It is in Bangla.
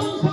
Lord.